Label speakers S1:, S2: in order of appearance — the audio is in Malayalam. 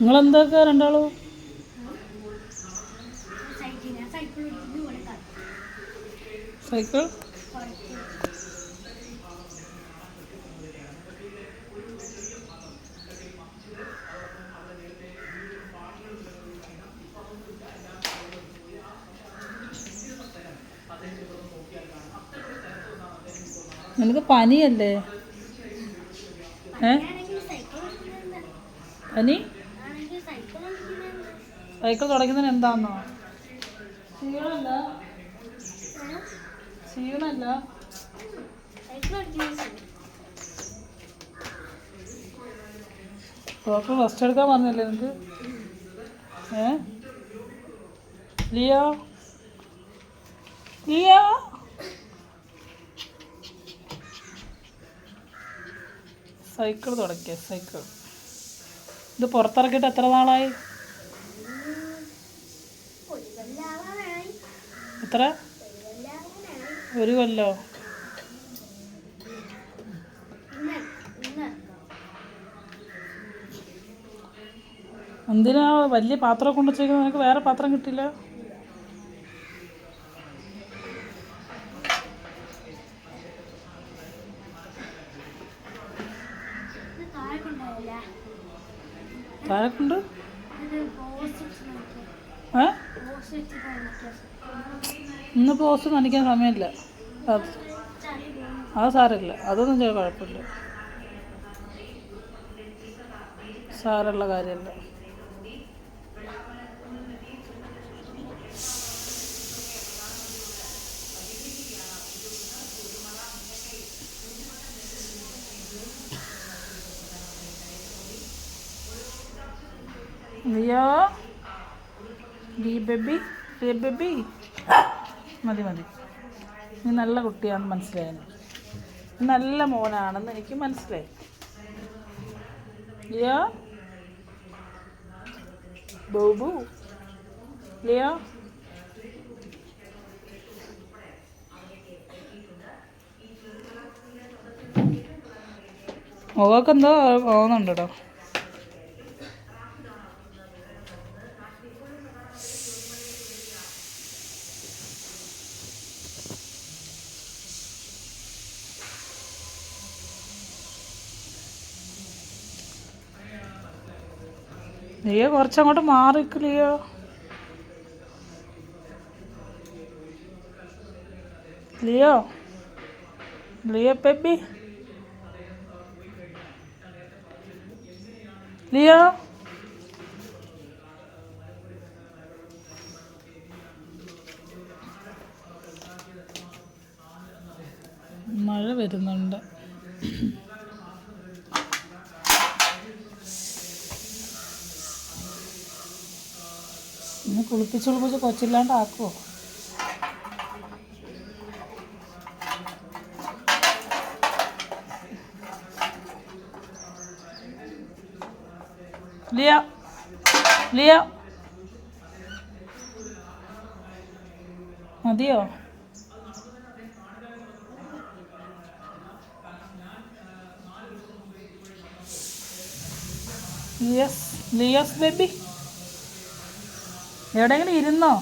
S1: നിങ്ങളെന്തൊക്കെ രണ്ടാളും?
S2: സൈക്കിൾ?
S1: നിനക്ക് പനിയല്ലേ? ഏ? പനി?
S2: സൈക്കിൾ
S1: തുടയ്ക്കുന്നതിന് എന്താണെന്നോ ക്ഷീണമല്ല ക്ഷീണമല്ല ഡോക്ടർ റെസ്റ്റ് എടുക്കാൻ പറഞ്ഞല്ലേ നിനക്ക് ഏ? ലിയോ? ലിയോ? സൈക്കിൾ തുടക്കിയ സൈക്കിൾ ഇത് പുറത്തിറക്കിയിട്ട് എത്ര നാളായി? എത്ര?
S2: ഒരു
S1: കൊല്ലോ. എന്തിനാ വലിയ പാത്രം കൊണ്ടു വെച്ചേക്കുന്നത്? നിനക്ക് വേറെ പാത്രം കിട്ടില്ല
S2: താഴെ
S1: താഴെ കൊണ്ട്
S2: ഇത് പോസ്റ്റ് വെച്ച് നോക്കിയാൽ
S1: ഏ?
S2: പോസ്റ്റ് വെച്ച്
S1: ഇന്ന് പോസ്റ്റ് നനയ്ക്കാൻ സമയമില്ല. അത് സാരമില്ല. അതൊന്നും ചെയ്യാൻ കുഴപ്പമില്ല. സാരമുള്ള കാര്യമല്ല. Leo be baby be baby. മതി മതി. നീ നല്ല കുട്ടിയാണെന്ന് മനസ്സിലായി നല്ല മോനാണെന്ന് എനിക്ക് മനസ്സിലായി. ലിയോ? ബോബു? ലിയോ? മുഖമൊക്കെ എന്തോ പോകുന്നുണ്ട്? ലിയോ കുറച്ചങ്ങോട്ട് മാറിക്കില്ലയോ ലിയോ ലിയോ ബേബി ലിയോ മഴ വരുന്നുണ്ട്. ഇന്ന് കുളിപ്പിച്ച് കുളിപ്പിച്ച് കൊച്ചില്ലാണ്ടാക്കുമോ ലിയ ലിയ. മതിയോ? ലിയസ് ലിയസ് ബേബി. എവിടെയെങ്കിലും ഇരുന്നോ?